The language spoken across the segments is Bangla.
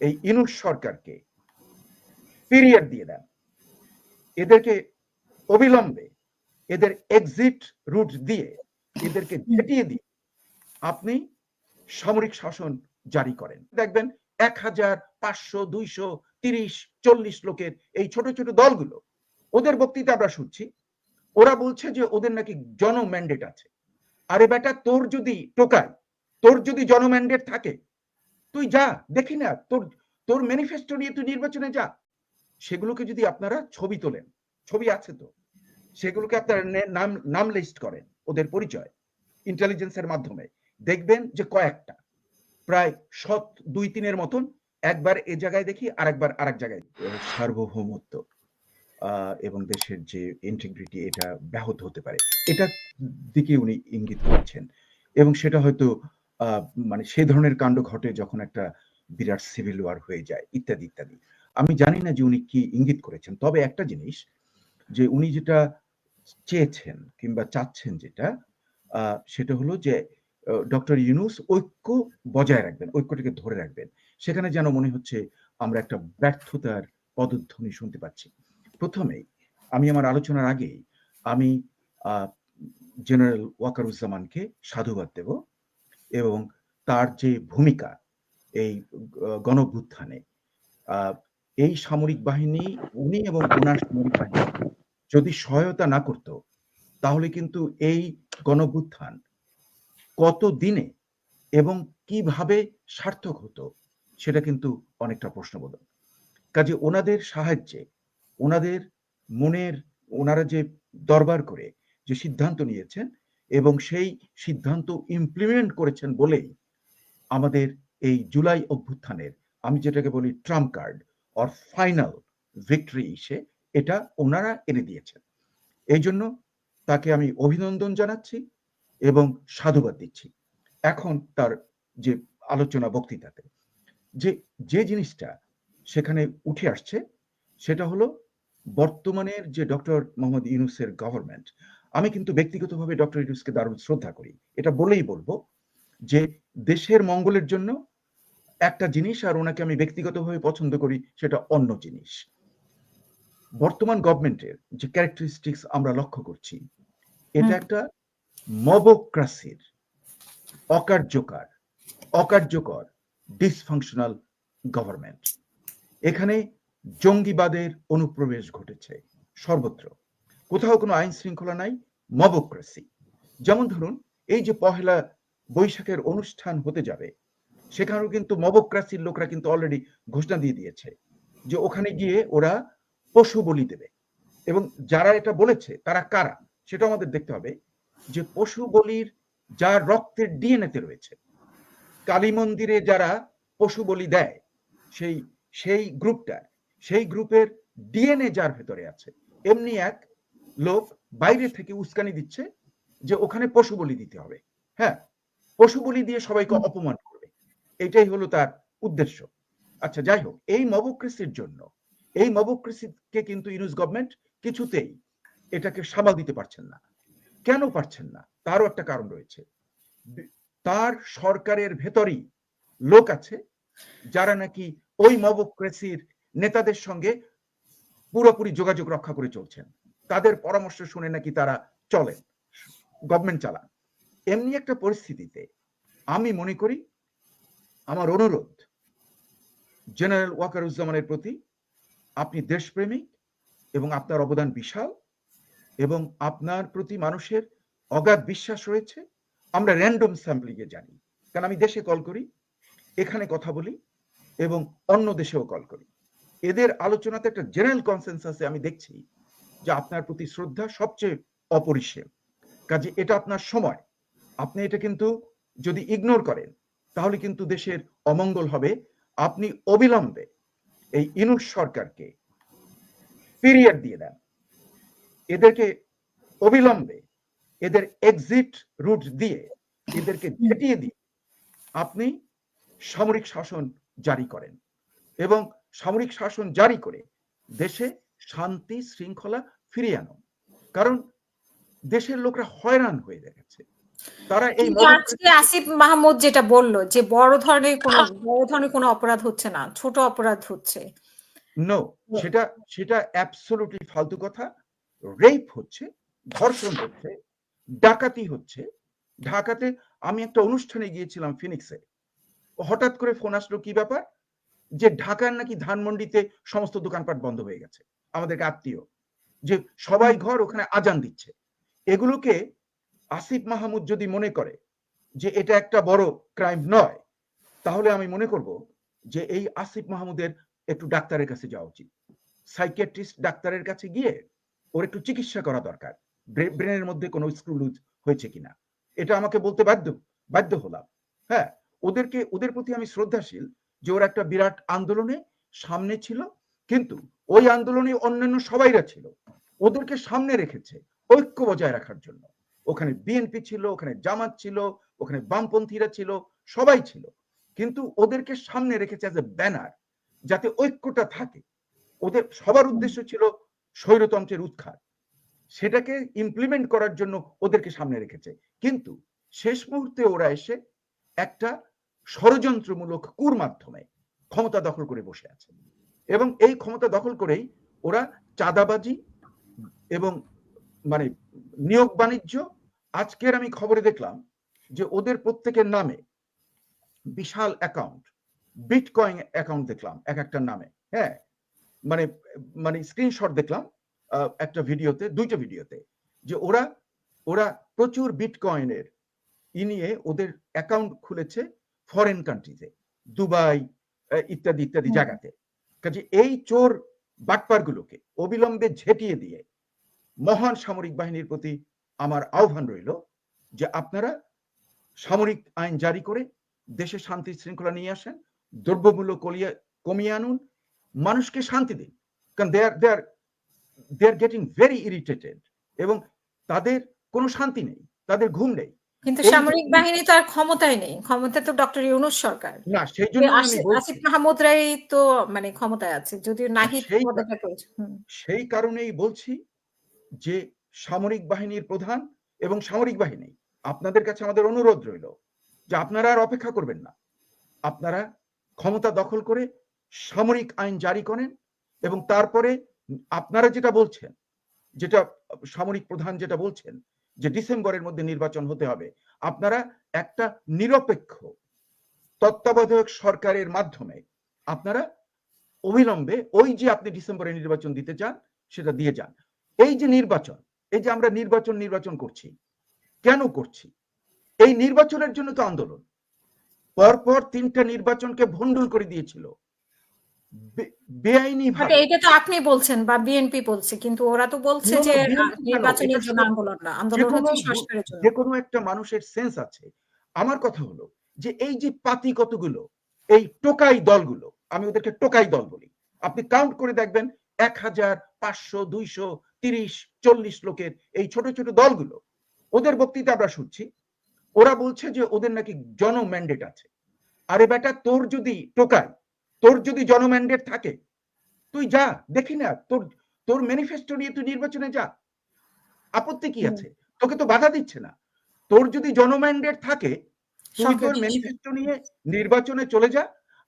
এই ইনুস সরকারকে পিরিয়ড দিয়ে দেন। এদেরকে অবিলম্বে, এদের এক্সিট রুট দিয়ে, এদেরকে ঝেঁটিয়ে দিয়ে আপনি সামরিক শাসন জারি করেন। দেখবেন এক হাজার পাঁচশো, দুইশো, তিরিশ, চল্লিশ লোকের এই ছোট ছোট দলগুলো, ওদের বক্তৃতা আমরা শুনছি, ওরা বলছে যে ওদের নাকি জন ম্যান্ডেট আছে। আরে বেটা, তোর যদি টোকায়, তোর যদি জন ম্যান্ডেট থাকে তুই যা, দেখি না, তোর তোর ম্যানিফেস্টো নিয়ে তুই নির্বাচনে যা। সেগুলোকে যদি আপনারা ছবি তোলেন, ছবি আছে তো, সেগুলোকে আপনারা নাম নাম লিস্ট করেন ওদের পরিচয় ইন্টেলিজেন্সের মাধ্যমে। দেখবেন যে কয়েকটা, প্রায় শত দুই তিনের মতন একবার এ জায়গায় দেখি, আরেকবার আরেক জায়গায় সার্বভৌমত্ব এবং দেশের যে ইন্টিগ্রিটি এটা ব্যাহত হতে পারে। এটা দিকে উনি ইঙ্গিত করছেন। এবং সেটা হয়তো মানে সেই ধরনের কাণ্ড ঘটে যখন একটা বিরাট সিভিল ওয়ার হয়ে যায়, ইত্যাদি ইত্যাদি। আমি জানি না যে উনি কি ইঙ্গিত করেছেন। তবে একটা জিনিস, যে উনি যেটা চেয়েছেন কিংবা চাচ্ছেন যেটা সেটা হলো যে ডক্টর ইউনুস ঐক্য বজায় রাখবেন, ঐক্যটাকে ধরে রাখবেন। সেখানে যেন মনে হচ্ছে আমরা একটা ব্যর্থতার পদধ্বনি শুনতে পাচ্ছি। প্রথমেই, আমি আমার আলোচনার আগেই, আমি জেনারেল ওয়াকারুজ্জামানকে সাধুবাদ দেব। এবং তার যে ভূমিকা এই গণভ্যুত্থানে এই সামরিক বাহিনী, উনি এবং ওনার সামরিক বাহিনী যদি সহায়তা না করত, তাহলে কিন্তু এই গণভ্যুত্থান কত দিনে এবং কীভাবে সার্থক হতো সেটা কিন্তু অনেকটা প্রশ্নবোধক। কাজে ওনাদের সাহায্যে, ওনাদের মনের, ওনারা যে দরবার করে, যে সিদ্ধান্ত নিয়েছেন এবং সেই সিদ্ধান্ত ইমপ্লিমেন্ট করেছেন বলেই আমাদের এই জুলাই অভ্যুত্থানের, আমি যেটাকে বলি trump card or final victory এসে এটা ওনারা এনে দিয়েছেন। এই জন্য তাকে আমি অভিনন্দন জানাচ্ছি এবং সাধুবাদ দিচ্ছি। এখন তার যে আলোচনা বক্তৃতাতে, যে যে জিনিসটা সেখানে উঠে আসছে, সেটা হলো বর্তমানের যে ডক্টর মোহাম্মদ ইউনুসের গভর্নমেন্ট আমি কিন্তু ব্যক্তিগতভাবে ডক্টর ইউনুসকে দারুণ শ্রদ্ধা করি। এটা বলেই বলব যে দেশের মঙ্গলের জন্য একটা জিনিস আর ওনাকে আমি ব্যক্তিগতভাবে পছন্দ করি সেটা অন্য জিনিস। বর্তমান গভর্নমেন্টের যে ক্যারেক্টারিস্টিক্স আমরা লক্ষ্য করছি এটা একটা মবক্রাসির অকার্যকর অকার্যকর ডিসফাংশনাল গভর্নমেন্ট এখানে জঙ্গিবাদের অনুপ্রবেশ ঘটেছে সর্বত্র। কোথাও কোনো আইন শৃঙ্খলা নাই, মবক্রেসি। যেমন ধরুন, এই যে পহেলা বৈশাখের অনুষ্ঠান হতে যাবে, সেখানেও কিন্তু মবক্রাসির লোকরা কিন্তু অলরেডি ঘোষণা দিয়ে দিয়েছে যে ওখানে গিয়ে ওরা পশু বলি দেবে। এবং যারা এটা বলেছে, তারা কারা? সেটা আমাদের দেখতে হবে যে পশু বলির যার রক্তের ডিএনএতে রয়েছে, কালী মন্দিরে যারা পশু বলি দেয়, সেই সেই গ্রুপটা সেই গ্রুপের ডিএনএ যার ভেতরে আছে, এমনি এক লোক বাইরে থেকে উস্কানি দিচ্ছে যে ওখানে পশু বলি দিতে হবে। হ্যাঁ পশু বলি দিয়ে সবাইকে অপমান করবে। এটাই হলো তার উদ্দেশ্য। আচ্ছা যাই হোক এই মবক্রেসির জন্য এই মবক্রেসিকে কিন্তু ইউনুস গভর্নমেন্ট কিছুতেই এটাকে সামাল দিতে পারছেন না। কেন পারছেন না? তারও একটা কারণ রয়েছে। তার সরকারের ভেতরেই লোক আছে যারা নাকি ওই মবক্রেসির নেতাদের সঙ্গে পুরোপুরি যোগাযোগ রক্ষা করে চলছেন। তাদের পরামর্শ শুনে নাকি তারা চলেন গভর্নমেন্ট চালান। এমনি একটা পরিস্থিতিতে আমি মনে করি, আমার অনুরোধ জেনারেল ওয়াকারুজ্জামানের প্রতি আপনি দেশপ্রেমিক এবং আপনার অবদান বিশাল এবং আপনার প্রতি মানুষের অগাধ বিশ্বাস রয়েছে, আমরা র্যান্ডম স্যাম্পলিংয়ে জানি। কারণ আমি দেশে কল করি, এখানে কথা বলি এবং অন্য দেশেও কল করি। এদের আলোচনাতে একটা জেনারেল কনসেন্সাসে আমি দেখছি যে আপনার প্রতি শ্রদ্ধা সবচেয়ে অপরিসীম। কাজে এটা আপনার সময়। আপনি এটা কিন্তু যদি ইগনোর করেন, তাহলে কিন্তু দেশের অমঙ্গল হবে। আপনি অবিলম্বে এই ইনুস সরকারকে পিরিয়ড দিয়ে দেন। এদেরকে অবিলম্বে এদের এক্সিট রুট দিয়ে এদেরকে ঝেঁটিয়ে দিয়ে আপনি সামরিক শাসন জারি করেন। এবং সামরিক শাসন জারি করে দেশে শান্তি শৃঙ্খলা ফিরিয়ে আনো। কারণ দেশের লোকরা হয়রান হয়ে গেছে তারা এই আজকে আসিফ মাহমুদ যেটা বলল যে বড় ধরনের কোনো বড় ধরনের কোনো অপরাধ হচ্ছে না ছোট অপরাধ হচ্ছে। নো সেটা সেটা অ্যাবসলিউটলি ফালতু কথা। রেপ হচ্ছে ধর্ষণ হচ্ছে ডাকাতি হচ্ছে। ঢাকাতে আমি একটা অনুষ্ঠানে গিয়েছিলাম ফিনিক্সে হঠাৎ করে ফোন আসলো কি ব্যাপার? যে ঢাকার নাকি ধানমন্ডিতে সমস্ত দোকানপাট বন্ধ হয়ে গেছে। আমাদেরকে আত্মীয়, যে সবাই ঘর ওখানে আজান দিচ্ছে। এগুলোকে আসিফ মাহমুদ যদি মনে করে যে এটা একটা বড় ক্রাইম নয়, তাহলে আমি মনে করব যে এই আসিফ মাহমুদের একটু ডাক্তারের কাছে যাওয়া উচিত। সাইকিয়াট্রিস্ট ডাক্তারের কাছে গিয়ে ওর একটু চিকিৎসা করা দরকার। ব্রেনের মধ্যে কোনো স্ক্রু লুজ হয়েছে কিনা। এটা আমাকে বলতে বাধ্য বাধ্য হলাম। হ্যাঁ ওদেরকে, ওদের প্রতি আমি শ্রদ্ধাশীল যে ওরা একটা বিরাট আন্দোলনে সামনে ছিল কিন্তু ওই আন্দোলনে অন্যান্য সবাইরা ছিল। ওদেরকে সামনে রেখেছে ঐক্য বজায় রাখার জন্য। ওখানে বিএনপি ছিল, ওখানে জামাত ছিল, ওখানে বামপন্থীরা ছিল, সবাই ছিল। কিন্তু ওদেরকে সামনে রেখেছে অ্যাজ এ ব্যানার যাতে ঐক্যটা থাকে। ওদের সবার উদ্দেশ্য ছিল স্বৈরতন্ত্রের উৎখাত। সেটাকে ইমপ্লিমেন্ট করার জন্য ওদেরকে সামনে রেখেছে। কিন্তু শেষ মুহূর্তে ওরা এসে একটা ষড়যন্ত্রমূলক কুর মাধ্যমে ক্ষমতা দখল করে বসে আছে। এবং এই ক্ষমতা দখল করেই ওরা চাঁদাবাজি এবং মানে নিয়োগ বাণিজ্য। আজকের আমি খবরে দেখলাম যে ওদের প্রত্যেকের নামে বিশাল অ্যাকাউন্ট বিটকয়েন অ্যাকাউন্ট দেখলাম এক একটা নামে। হ্যাঁ মানে মানে স্ক্রিনশট দেখলাম একটা ভিডিওতে দুইটা ভিডিওতে যে ওরা ওরা প্রচুর বিটকয়েনের ই নিয়ে ওদের অ্যাকাউন্ট খুলেছে ফরেন কান্ট্রিতে দুবাই ইত্যাদি ইত্যাদি জায়গাতে। কাজে এই চোর বাটপারগুলোকে অবিলম্বে ঝেঁটিয়ে দিয়ে মহান সামরিক বাহিনীর প্রতি আমার আহ্বান রইল যে আপনারা সামরিক আইন জারি করে দেশে শান্তি শৃঙ্খলা নিয়ে আসেন, দ্রব্যমূল্য কমিয়ে আনুন, মানুষকে শান্তি দিন। কারণ they are they are they are getting very irritated এবং তাদের কোনো শান্তি নেই, তাদের ঘুম নেই। কিন্তু সামরিক বাহিনী তো আর ক্ষমতায় নেই। ক্ষমতা তো ডক্টর ইউনুস সরকার। না সেই জন্য আসিফ মাহমুদ রাই তো মানে ক্ষমতায় আছে। যদিও নাহিদ সেই কারণেই বলছি যে সামরিক বাহিনীর প্রধান এবং সামরিক বাহিনী আপনাদের কাছে আমাদের অনুরোধ রইল যে আপনারা আর অপেক্ষা করবেন না। আপনারা ক্ষমতা দখল করে সামরিক আইন জারি করেন এবং তারপরে আপনারা যেটা বলছেন যেটা সামরিক প্রধান যেটা বলছেন যে ডিসেম্বরের মধ্যে নির্বাচন হতে হবে, আপনারা একটা নিরপেক্ষ, তত্ত্বাবধায়ক সরকারের মাধ্যমে আপনারা অবিলম্বে ওই যে আপনি ডিসেম্বরে নির্বাচন দিতে চান, সেটা দিয়ে যান। এই যে নির্বাচন, এই যে আমরা নির্বাচন নির্বাচন করছি, কেন করছি? এই নির্বাচনের জন্য তো আন্দোলন। পরপর তিনটা নির্বাচনকে ভণ্ডুল করে দিয়েছিল। বেআইনি এটা তো আপনি বলছেন বা বিএনপি বলছে কিন্তু ওরা তো বলছে যে নির্বাচনের জন্য আন্দোলন না আন্দোলন হচ্ছে সংস্কারের জন্য। যে কোনো একটা মানুষের সেন্স আছে। আমার কথা হলো যে এই যে পাতি কতগুলো এই টোকাই দলগুলো আমি ওদেরকে টোকাই দল বলি আপনি কাউন্ট করে দেখবেন এক হাজার পাঁচশো দুইশো তিরিশ চল্লিশ লোকের এই ছোট ছোট দলগুলো ওদের বক্তৃতা আমরা শুনছি। ওরা বলছে যে ওদের নাকি জন ম্যান্ডেট আছে। আরে বেটা তোর যদি টোকায় তোর যদি জনম্যান্ডেট থাকে তুই যা দেখি না তোর তোর ম্যানিফেস্টো নিয়ে তুই নির্বাচনে যা। আপত্তি কি আছে? তোকে তো বাধা দিচ্ছে না। তোর যদি জনম্যান্ডেট থাকে তুই তোর ম্যানিফেস্টো নিয়ে নির্বাচনে চলে যা।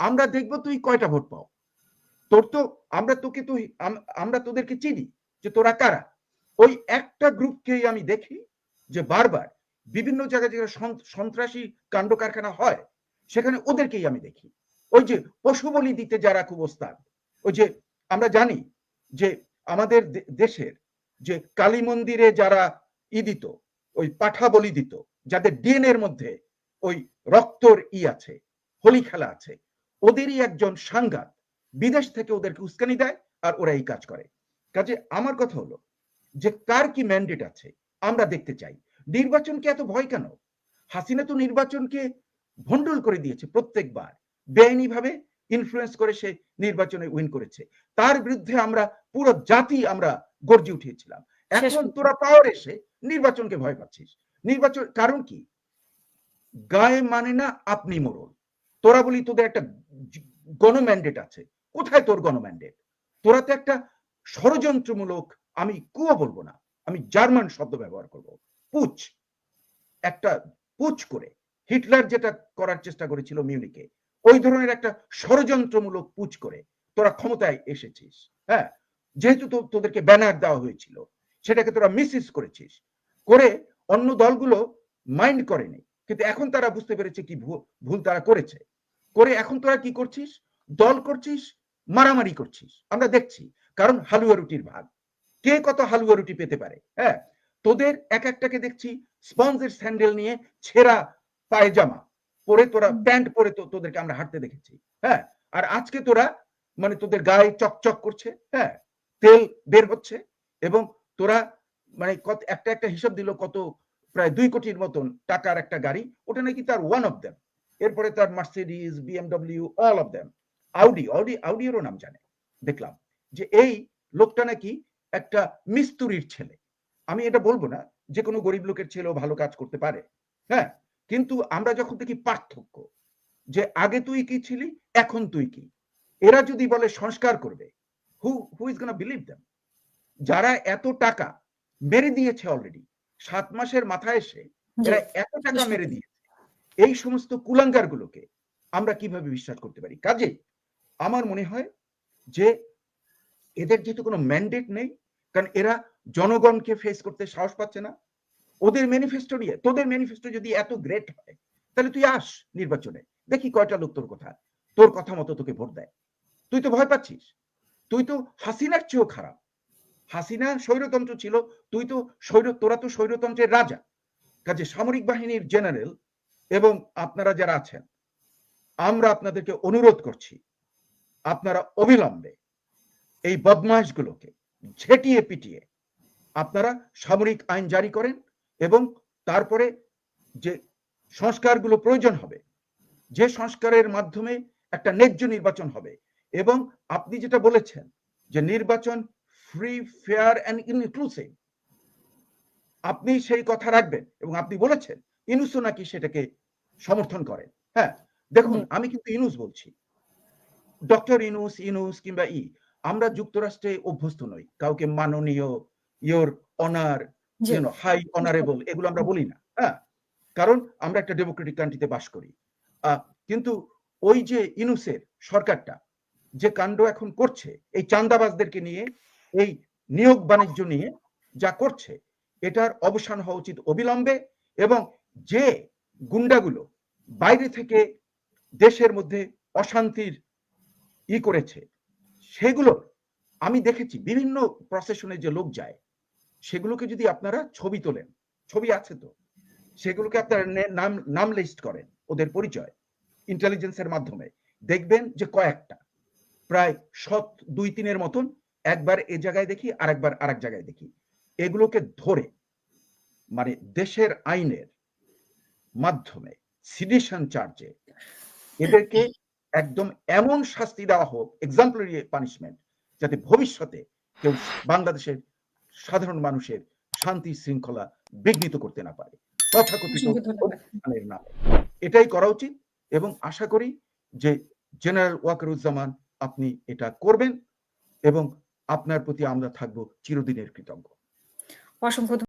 আমরা দেখব তুই কয়টা ভোট পাও। তোর তো আমরা তোকে তুই আমরা তোদেরকে চিনি যে তোরা কারা। ওই একটা গ্রুপকেই আমি দেখি যে বারবার বিভিন্ন জায়গায় যেখানে সন্ত্রাসী কাণ্ড কারখানা হয় সেখানে ওদেরকেই আমি দেখি। ওই যে পশু বলি দিতে যারা খুব ওস্তাদ, ওই যে আমরা জানি যে আমাদের দেশের যে কালী মন্দিরে যারা ই দিত, ওই পাঠা বলি দিত, যাদের ডিএনএর মধ্যে ওই রক্তর ই আছে, হোলি খেলা আছে, ওদেরই একজন সাংঘাত বিদেশ থেকে ওদেরকে উস্কানি দেয় আর ওরা এই কাজ করে। কাজে আমার কথা হলো যে কার কি ম্যান্ডেট আছে, আমরা দেখতে চাই। নির্বাচনকে এত ভয় কেন? হাসিনা তো নির্বাচনকে ভন্ডল করে দিয়েছে প্রত্যেকবার। বেআইনি ভাবে ইনফ্লুয়েন্স করে সে নির্বাচনে উইন করেছে। তার বিরুদ্ধে আমরা পুরো জাতি আমরা গর্জে উঠিয়েছিলাম এখন তোরা পাওয়ার এসে নির্বাচনকে ভয় পাচ্ছিস। নির্বাচন কারণ কি? গায়ে মানে না আপনি মোরল তোরা বলি তোদের একটা গণম্যান্ডেট আছে। কোথায় তোর গণম্যান্ডেট? তোরা তো একটা ষড়যন্ত্রমূলক আমি কুয়ো বলব না আমি জার্মান শব্দ ব্যবহার করব। পুচ একটা পুচ করে। হিটলার যেটা করার চেষ্টা করেছিল মিউনিকে ওই ধরনের একটা ষড়যন্ত্রমূলক পুচ করে তোরা ক্ষমতায় এসেছিস হ্যাঁ? যেহেতু তোদেরকে ব্যানার দেওয়া হয়েছিল, সেটাকে তোরা মিসইউজ করেছিস। করে অন্য দলগুলো মাইন্ড করেনি, কিন্তু এখন তারা বুঝতে পেরেছে কি ভুল তারা করেছে। করে এখন তোরা কি করছিস? দল করছিস, মারামারি করছিস। আমরা দেখছি, কারণ হালুয়া রুটির ভাগ। কে কত হালুয়া রুটি পেতে পারে হ্যাঁ? তোদের এক একটাকে দেখছি, স্পঞ্জের স্যান্ডেল নিয়ে ছেঁড়া পায়জামা। পরে তোরা প্যান্ট পরে তো তোদেরকে আমরা হাঁটতে দেখেছি হ্যাঁ? আর আজকে তোরা মানে তোদের গায়ে চকচক করছে হ্যাঁ? তেল বের হচ্ছে এবং তোরা মানে কত একটা একটা হিসাব দিল কত প্রায় দুই কোটির মতন টাকার একটা গাড়ি ওটা নাকি তার ওয়ান অফ দেম এরপরে তার Mercedes BMW all of them Audi Audi আউডিরও নাম জানে। দেখলাম যে এই লোকটা নাকি একটা মিস্তুরির ছেলে। আমি এটা বলব না যে কোনো গরিব লোকের ছেলেও ভালো কাজ করতে পারে হ্যাঁ? কিন্তু আমরা যখন দেখি পার্থক্য যে আগে তুই কি ছিলি এখন তুই কি? এরা যদি বলে সংস্কার করবে who who is gonna believe them যারা এত টাকা মেরে দিয়েছে অলরেডি সাত মাসের মাথায় এসে এরা এত টাকা মেরে দিয়েছে এই সমস্ত কুলাঙ্গার গুলোকে আমরা কীভাবে বিশ্বাস করতে পারি? কাজে আমার মনে হয় যে এদের যেহেতু কোনো ম্যান্ডেট নেই কারণ এরা জনগণকে ফেস করতে সাহস পাচ্ছে না ওদের ম্যানিফেস্টো নিয়ে, তোদের ম্যানিফেস্টো যদি এত গ্রেট হয়, তাহলে তুই আস নির্বাচনে, দেখি কয়টা লোক তোর কথা তোর কথা মতো তোকে ভোট দেয়। তুই তো ভয় পাচ্ছিস। তুই তো হাসিনার চেয়েও খারাপ। হাসিনা স্বৈরতন্ত্র ছিল, তুই তো স্বৈর, তোরা তো স্বৈরতন্ত্রের রাজা। কাজে সামরিক বাহিনীর জেনারেল এবং আপনারা যারা আছেন, আমরা আপনাদেরকে অনুরোধ করছি, আপনারা অবিলম্বে এই বদমাশগুলোকে ঝেটিয়ে পিটিয়ে আপনারা সামরিক আইন জারি করেন এবং তারপরে যে সংস্কারগুলো প্রয়োজন হবে, যে সংস্কারের মাধ্যমে একটা ন্যায্য নির্বাচন হবে এবং আপনি যেটা বলেছেন যে নির্বাচন ফ্রি ফেয়ার অ্যান্ড ইনক্লুসিভ আপনি সেই কথা রাখবেন এবং আপনি বলেছেন ইনুসও নাকি সেটাকে সমর্থন করেন। হ্যাঁ দেখুন, আমি কিন্তু ইনুস বলছি। ডক্টর ইনুস ইনুস কিংবা ই, আমরা যুক্তরাষ্ট্রে অভ্যস্ত নই। কাউকে মাননীয় ইয়োর অনার হাই অনারেবল এগুলো আমরা বলি না হ্যাঁ? কারণ আমরা একটা ডেমোক্রেটিক কান্ট্রিতে বাস করি। কিন্তু ওই যে ইনুসের সরকারটা যে কাণ্ড এখন করছে এই চান্দাবাজদেরকে নিয়ে এই নিয়োগ বাণিজ্য নিয়ে যা করছে এটার অবসান হওয়া উচিত অবিলম্বে এবং যে গুন্ডাগুলো বাইরে থেকে দেশের মধ্যে অশান্তির ই করেছে সেগুলো আমি দেখেছি। বিভিন্ন প্রসেশনে যে লোক যায় সেগুলোকে যদি আপনারা ছবি তোলেন, ছবি আছে তো, সেগুলোকে আপনারা নাম নাম লিস্ট করেন ওদের পরিচয় ইন্টেলিজেন্সের মাধ্যমে। দেখবেন যে কয়েকটা, প্রায় সৎ দুই তিনের মতন একবার এ জায়গায় দেখি আর একবার আর এক জায়গায় দেখি। এগুলোকে ধরে মানে দেশের আইনের মাধ্যমে সিডিশন চার্জে এদেরকে একদম এমন শাস্তি দেওয়া হোক এক্সাম্পলারি পানিশমেন্ট যাতে ভবিষ্যতে কেউ বাংলাদেশের সাধারণ মানুষের শান্তি শৃঙ্খলা বিঘ্নিত করতে না পারে। তথাকথিত এটাই করা উচিত এবং আশা করি যে জেনারেল ওয়াকারুজ্জামান আপনি এটা করবেন এবং আপনার প্রতি আমরা থাকব চিরদিনের কৃতজ্ঞ। অসংখ্য